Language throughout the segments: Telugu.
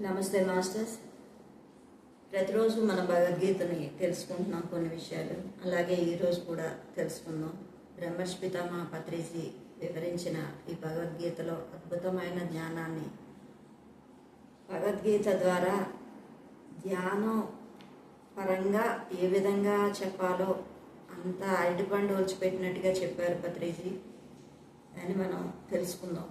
నమస్తే మాస్టర్స్. ప్రతిరోజు మన భగవద్గీతని తెలుసుకుంటున్నాం కొన్ని విషయాలు. అలాగే ఈరోజు కూడా తెలుసుకుందాం. బ్రహ్మర్షి పితామహ పత్రిజీ వివరించిన ఈ భగవద్గీతలో అద్భుతమైన జ్ఞానాన్ని. భగవద్గీత ద్వారా ధ్యానం పరంగా ఏ విధంగా చెప్పాలో అంత అరటిపండు ఒలిచిపెట్టినట్టుగా చెప్పారు పత్రిజీ. అని మనం తెలుసుకుందాం.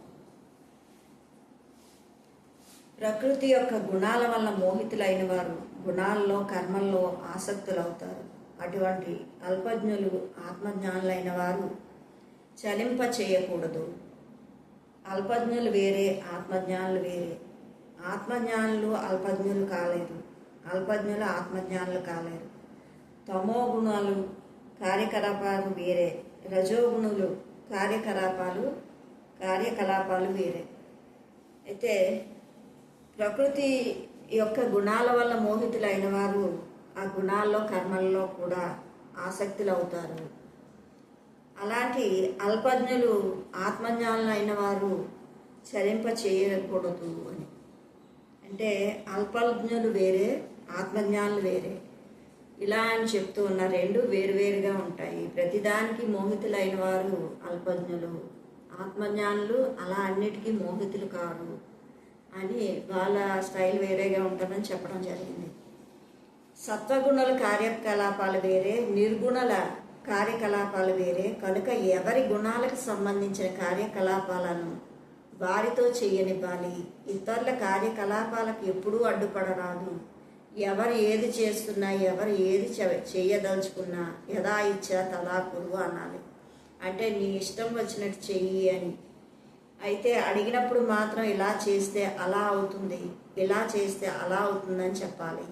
ప్రకృతి యొక్క గుణాల వల్ల మోహితులైన వారు గుణాల్లో కర్మల్లో ఆసక్తులవుతారు. అటువంటి అల్పజ్ఞులు ఆత్మజ్ఞానులైన వారు చలింప చేయకూడదు. అల్పజ్ఞులు వేరే ఆత్మజ్ఞానులు వేరే. ఆత్మజ్ఞానులు అల్పజ్ఞులు కాలేదు. అల్పజ్ఞులు ఆత్మజ్ఞానులు కాలేరు. తమో గుణాలు కార్యకలాపాలు వేరే. రజోగుణులు కార్యకలాపాలు కార్యకలాపాలు వేరే. అయితే ప్రకృతి యొక్క గుణాల వల్ల మోహితులైన వారు ఆ గుణాల్లో కర్మల్లో కూడా ఆసక్తులు అవుతారు అలాంటి అల్పజ్ఞులు ఆత్మజ్ఞానులు అయిన వారు చలింప చేయకూడదు అని. అంటే అల్పజ్ఞులు వేరే ఆత్మజ్ఞానులు వేరే. ఇలా అని చెప్తూ ఉన్న రెండు వేరువేరుగా ఉంటాయి. ప్రతిదానికి మోహితులైన వారు అల్పజ్ఞులు ఆత్మజ్ఞానులు అలా అన్నిటికీ మోహితులు కారు. అని వాళ్ళ స్టైల్ వేరేగా ఉంటుందని చెప్పడం జరిగింది. సత్వగుణుల కార్యకలాపాలు వేరే నిర్గుణల కార్యకలాపాలు వేరే కనుక ఎవరి గుణాలకు సంబంధించిన కార్యకలాపాలను వారితో చేయనివ్వాలి. ఇతరుల కార్యకలాపాలకు ఎప్పుడూ అడ్డుపడరాదు. ఎవరు ఏది చేస్తున్నా ఎవరు ఏది చె- చేయదలుచుకున్నా యథా ఇచ్చా తలా కురువు అనాలి. అంటే నీ ఇష్టం వచ్చినట్టు చెయ్యి అని అయితే అడిగినప్పుడు మాత్రం ఇలా చేస్తే అలా అవుతుంది ఇలా చేస్తే అలా అవుతుందని చెప్పాలి.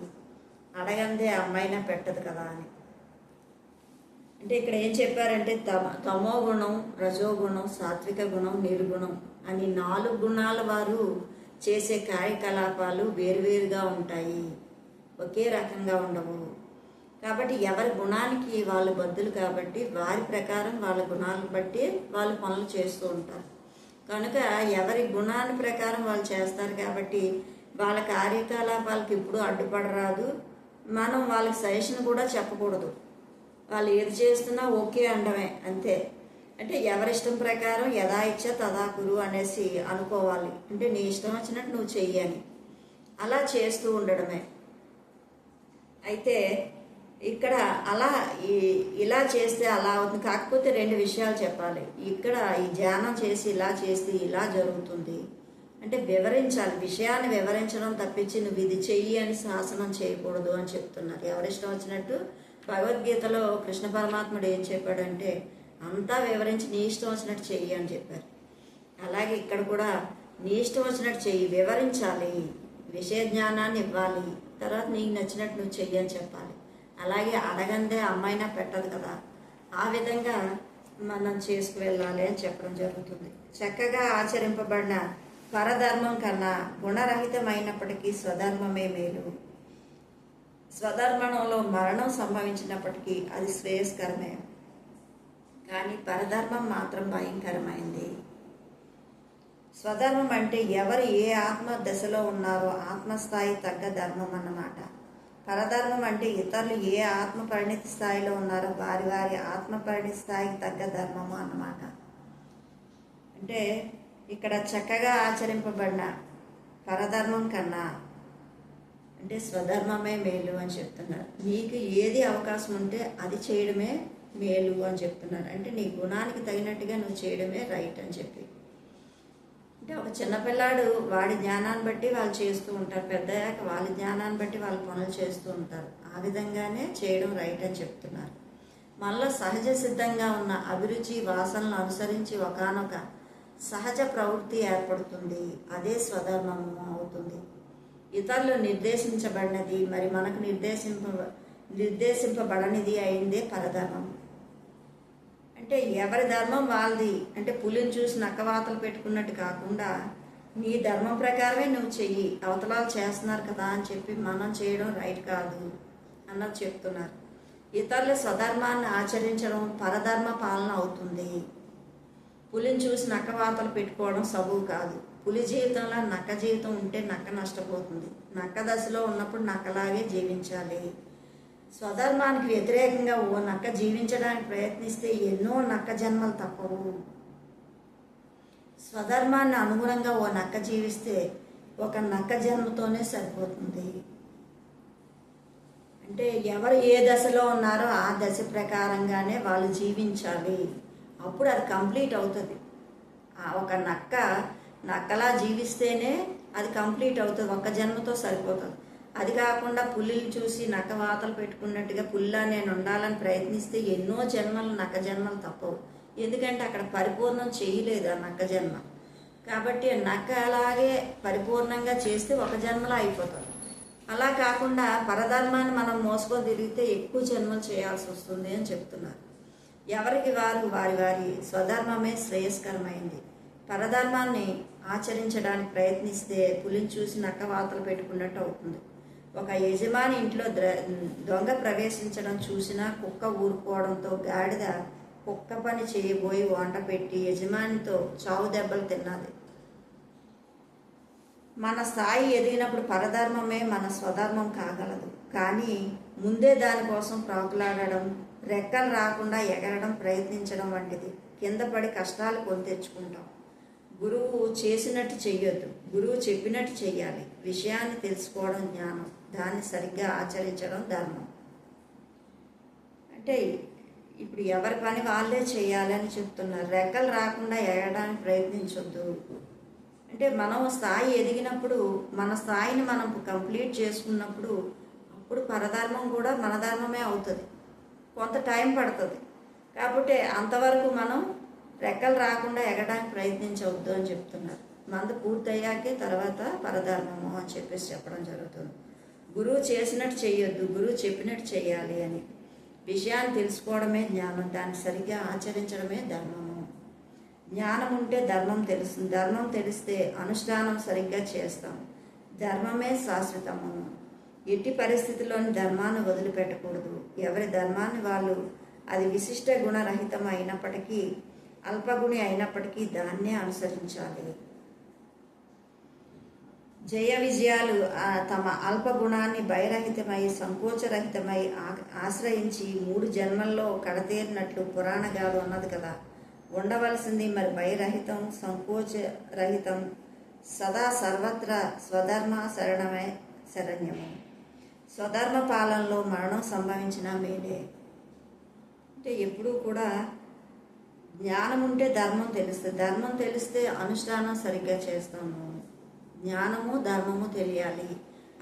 అడగందే అమ్మాయినా పెట్టదు కదా అని. అంటే ఇక్కడ ఏం చెప్పారంటే తమ తమో గుణం రజోగుణం సాత్విక గుణం నిర్గుణం అని నాలుగు గుణాల వారు చేసే కార్యకలాపాలు వేరువేరుగా ఉంటాయి. ఒకే రకంగా ఉండవు. కాబట్టి ఎవరి గుణానికి వాళ్ళు బద్దులు కాబట్టి వారి ప్రకారం వాళ్ళ గుణాలను బట్టి వాళ్ళు పనులు చేస్తూ ఉంటారు. కనుక ఎవరి గుణాన్ని ప్రకారం వాళ్ళు చేస్తారు కాబట్టి వాళ్ళ కార్యకలాపాలకు ఎప్పుడు అడ్డుపడరాదు. మనం వాళ్ళకి సజెషన్ కూడా చెప్పకూడదు. వాళ్ళు ఏది చేస్తున్నా ఓకే అండమే అంతే. అంటే ఎవరిష్టం ప్రకారం యథా ఇచ్చా తదా కురు అనేసి అనుకోవాలి. అంటే నీ ఇష్టం వచ్చినట్టు నువ్వు చెయ్యని అలా చేస్తూ ఉండడమే. అయితే ఇక్కడ అలా ఈ- ఇలా చేస్తే అలా అవుతుంది. కాకపోతే రెండు విషయాలు చెప్పాలి. ఇక్కడ ఈ ధ్యానం చేసి ఇలా చేస్తే ఇలా జరుగుతుంది. అంటే వివరించాలి. విషయాన్ని వివరించడం తప్పించి నువ్వు ఇది చెయ్యి అని శాసనం చేయకూడదు అని చెప్తున్నారు. ఎవరిష్టం వచ్చినట్టు భగవద్గీతలో కృష్ణ పరమాత్ముడు ఏం చెప్పాడంటే అంతా వివరించి నీ ఇష్టం వచ్చినట్టు చెయ్యి అని చెప్పారు. అలాగే ఇక్కడ కూడా నీ ఇష్టం వచ్చినట్టు చెయ్యి వివరించాలి. విషయ జ్ఞానాన్ని ఇవ్వాలి. తర్వాత నీకు నచ్చినట్టు నువ్వు చెయ్యి అని చెప్పాలి. అలాగే అడగందే అమ్మాయినా పెట్టదు కదా. ఆ విధంగా మనం చేసుకు వెళ్ళాలి అని చెప్పడం జరుగుతుంది. చక్కగా ఆచరింపబడిన పరధర్మం కన్నా గుణరహితమైనప్పటికీ స్వధర్మమే మేలు. స్వధర్మంలో మరణం సంభవించినప్పటికీ అది శ్రేయస్కరమే. కానీ పరధర్మం మాత్రం భయంకరమైంది. స్వధర్మం అంటే ఎవరు ఏ ఆత్మ దశలో ఉన్నారో ఆత్మస్థాయి తగ్గ ధర్మం అన్నమాట. పరధర్మం అంటే ఇతరులు ఏ ఆత్మ పరిణితి స్థాయిలో ఉన్నారో వారి వారి ఆత్మ పరిణితి స్థాయికి తగ్గ ధర్మము అన్నమాట. అంటే ఇక్కడ చక్కగా ఆచరింపబడిన పరధర్మం కన్నా అంటే స్వధర్మమే మేలు అని చెప్తున్నారు. నీకు ఏది అవకాశం ఉంటే అది చేయడమే మేలు అని చెప్తున్నారు. అంటే నీ గుణానికి తగినట్టుగా నువ్వు చేయడమే రైట్ అని చెప్పి. అంటే ఒక చిన్నపిల్లాడు వాడి జ్ఞానాన్ని బట్టి వాళ్ళు చేస్తూ ఉంటారు. పెద్దయ్యాక వాళ్ళ జ్ఞానాన్ని బట్టి వాళ్ళు పనులు చేస్తూ ఉంటారు. ఆ విధంగానే చేయడం రైట్ అని చెప్తున్నారు. మనలో సహజ సిద్ధంగా ఉన్న అభిరుచి వాసనలు అనుసరించి ఒకానొక సహజ ప్రవృత్తి ఏర్పడుతుంది. అదే స్వధర్మము అవుతుంది. ఇతరులు నిర్దేశించబడినది మరి మనకు నిర్దేశింప నిర్దేశింపబడనిది అయిందే పరధర్మం అంటే ఎవరి ధర్మం వాళ్ళది. అంటే పులిని చూసి నక్కవాతలు పెట్టుకున్నట్టు కాకుండా నీ ధర్మం ప్రకారమే నువ్వు చెయ్యి. అవతలాలు చేస్తున్నారు కదా అని చెప్పి మనం చేయడం రైట్ కాదు అన్నది చెప్తున్నారు. ఇతరుల స్వధర్మాన్ని ఆచరించడం పరధర్మ పాలన అవుతుంది. పులిని చూసి నక్కవాతలు పెట్టుకోవడం సబువు కాదు. పులి జీవితంలో నక్క జీవితం ఉంటే నక్క నష్టపోతుంది. నక్క దశలో ఉన్నప్పుడు నక్కలాగే జీవించాలి. స్వధర్మానికి వ్యతిరేకంగా ఓ నక్క జీవించడానికి ప్రయత్నిస్తే ఎన్నో నక్క జన్మలు తప్పవు. స్వధర్మాన్ని అనుగుణంగా ఓ నక్క జీవిస్తే ఒక నక్క జన్మతోనే సరిపోతుంది. అంటే ఎవరు ఏ దశలో ఉన్నారో ఆ దశ ప్రకారంగానే వాళ్ళు జీవించాలి. అప్పుడు అది కంప్లీట్ అవుతుంది. ఒక నక్క నక్కలా జీవిస్తేనే అది కంప్లీట్ అవుతుంది. ఒక్క జన్మతో సరిపోతుంది. అది కాకుండా పులిని చూసి నక్క వాతలు పెట్టుకున్నట్టుగా పుల్లా నేను ఉండాలని ప్రయత్నిస్తే ఎన్నో జన్మలు నక్క జన్మలు తప్పవు. ఎందుకంటే అక్కడ పరిపూర్ణం చేయలేదు ఆ నక్క జన్మ. కాబట్టి నక్క అలాగే పరిపూర్ణంగా చేస్తే ఒక జన్మలో అయిపోతుంది అలా కాకుండా పరధర్మాన్ని మనం మోసుకొని తిరిగితే ఎక్కువ జన్మలు చేయాల్సి వస్తుంది అని చెప్తున్నారు. ఎవరికి వారు వారి వారి స్వధర్మమే శ్రేయస్కరమైంది. పరధర్మాన్ని ఆచరించడానికి ప్రయత్నిస్తే పులిని చూసి నక్క వాతలు పెట్టుకున్నట్టు అవుతుంది. ఒక యజమాని ఇంట్లో ద్ర- దొంగ ప్రవేశించడం చూసినా కుక్క ఊరుకోవడంతో గాడిద కుక్క పని చేయబోయి వంట పెట్టి యజమానితో చావు దెబ్బలు తిన్నది. మన స్థాయి ఎదిగినప్పుడు పరధర్మమే మన స్వధర్మం కాగలదు. కానీ ముందే దానికోసం ప్రాకులాడడం రెక్కలు రాకుండా ఎగరడం ప్రయత్నించడం వంటిది. కింద పడి కష్టాలు కొని తెచ్చుకుంటాం. గురువు చేసినట్టు చెయ్యొద్దు. గురువు చెప్పినట్టు చెయ్యాలి. విషయాన్ని తెలుసుకోవడం జ్ఞానం. దాన్ని సరిగ్గా ఆచరించడం ధర్మం. అంటే ఇప్పుడు ఎవరి పని వాళ్ళే చేయాలని చెప్తున్నారు. రెక్కలు రాకుండా ఎగడానికి ప్రయత్నించొద్దు. అంటే మనం స్థాయి ఎదిగినప్పుడు మన స్థాయిని మనం కంప్లీట్ చేసుకున్నప్పుడు అప్పుడు పరధర్మం కూడా మన ధర్మమే అవుతుంది. కొంత టైం పడుతుంది. కాబట్టి అంతవరకు మనం రెక్కలు రాకుండా ఎగడానికి ప్రయత్నించవద్దు అని చెప్తున్నారు. మందు పూర్తయ్యాకే తర్వాత పరధర్మము అని చెప్పేసి చెప్పడం జరుగుతుంది. గురువు చేసినట్టు చేయొద్దు గురువు చెప్పినట్టు చేయాలి అని. విషయాన్ని తెలుసుకోవడమే జ్ఞానం దాన్ని సరిగ్గా ఆచరించడమే ధర్మము. జ్ఞానం ఉంటే ధర్మం తెలుస్తుంది. ధర్మం తెలిస్తే అనుష్ఠానం సరిగ్గా చేస్తాం. ధర్మమే శాశ్వతము. ఎట్టి పరిస్థితుల్లోని ధర్మాన్ని వదిలిపెట్టకూడదు. ఎవరి ధర్మాన్ని వాళ్ళు అది విశిష్ట గుణరహితం అయినప్పటికీ అల్పగుణి అయినప్పటికీ దాన్నే అనుసరించాలి. జయ విజయాలు తమ అల్ప గుణాన్ని భయరహితమై సంకోచరహితమై ఆశ్రయించి మూడు జన్మల్లో కడతేరినట్లు పురాణగాడు ఉన్నది కదా. ఉండవలసింది మరి భయరహితం సంకోచరహితం సదా సర్వత్రా స్వధర్మ శరణమే శరణ్యము. స్వధర్మ పాలనలో మరణం సంభవించిన మేలే. అంటే ఎప్పుడూ కూడా జ్ఞానం ఉంటే ధర్మం తెలుస్తుంది. ధర్మం తెలిస్తే అనుష్ఠానం సరిగ్గా చేస్తాము. జ్ఞానము ధర్మము తెలియాలి.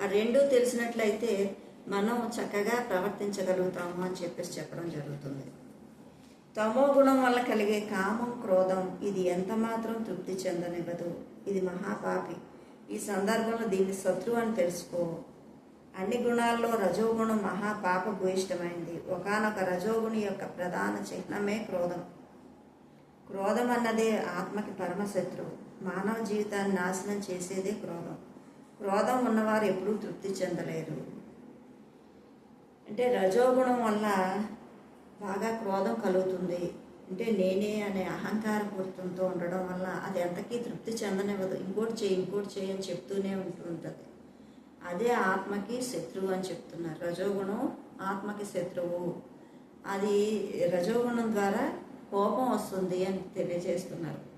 ఆ రెండూ తెలిసినట్లయితే మనం చక్కగా ప్రవర్తించగలుగుతాము అని చెప్పేసి చెప్పడం జరుగుతుంది. తమో గుణం వల్ల కలిగే కామం క్రోధం ఇది ఎంత మాత్రం తృప్తి చెందనివ్వదు. ఇది మహాపాపి. ఈ సందర్భంలో దీన్ని శత్రువు అని తెలుసుకో. అన్ని గుణాల్లో రజోగుణం మహాపాప భూయిష్టమైంది. ఒకనొక రజోగుణి యొక్క ప్రధాన చిహ్నమే క్రోధం. క్రోధం అన్నదే ఆత్మకి పరమశత్రువు. మానవ జీవితాన్ని నాశనం చేసేదే క్రోధం. క్రోధం ఉన్నవారు ఎప్పుడూ తృప్తి చెందలేరు. అంటే రజోగుణం వల్ల బాగా క్రోధం కలుగుతుంది. అంటే నేనే అనే అహంకారపూరితంతో ఉండడం వల్ల అది ఎంతకీ తృప్తి చెందనివ్వదు. ఇంకోటి చేయి ఇంకోటి చేయి అని చెప్తూనే ఉంటూ ఉంటుంది అదే ఆత్మకి శత్రువు అని చెప్తున్నారు. రజోగుణం ఆత్మకి శత్రువు. అది రజోగుణం ద్వారా కోపం వస్తుంది అని తెలియజేస్తున్నారు.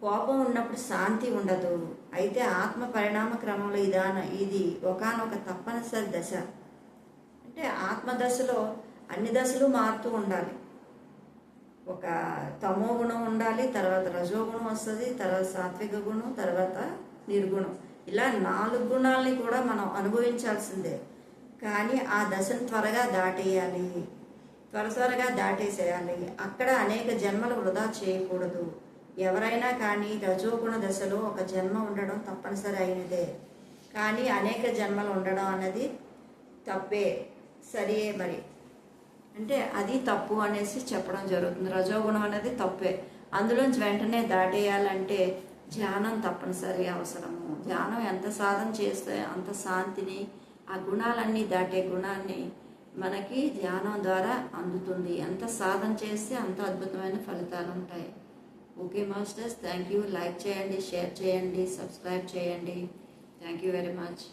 కోపం ఉన్నప్పుడు శాంతి ఉండదు. అయితే ఆత్మ పరిణామ క్రమంలో ఇదాన ఇది ఒకానొక తప్పనిసరి దశ. అంటే ఆత్మ దశలో అన్ని దశలు మారుతూ ఉండాలి. ఒక తమో గుణం ఉండాలి తర్వాత రజోగుణం వస్తుంది తర్వాత సాత్విక గుణం తర్వాత నిర్గుణం. ఇలా నాలుగు గుణాలని కూడా మనం అనుభవించాల్సిందే. కానీ ఆ దశను త్వరగా దాటేయాలి. త్వర త్వరగా దాటేసేయాలి. అక్కడ అనేక జన్మలు వృధా చేయకూడదు. ఎవరైనా కానీ రజోగుణ దశలో ఒక జన్మ ఉండడం తప్పనిసరి అయినదే. కానీ అనేక జన్మలు ఉండడం అనేది తప్పే. సరియే మరి. అంటే అది తప్పు అనేసి చెప్పడం జరుగుతుంది. రజోగుణం అనేది తప్పే. అందులోంచి వెంటనే దాటేయాలంటే ధ్యానం తప్పనిసరి అవసరము. ధ్యానం ఎంత సాధన చేస్తే అంత శాంతిని ఆ గుణాలన్నీ దాటే గుణాన్ని మనకి ధ్యానం ద్వారా అందుతుంది. ఎంత సాధన చేస్తే అంత అద్భుతమైన ఫలితాలు ఉంటాయి. Okay masters thank you. Like చేయండి షేర్ చేయండి సబ్స్క్రైబ్ చేయండి. Thank you very much.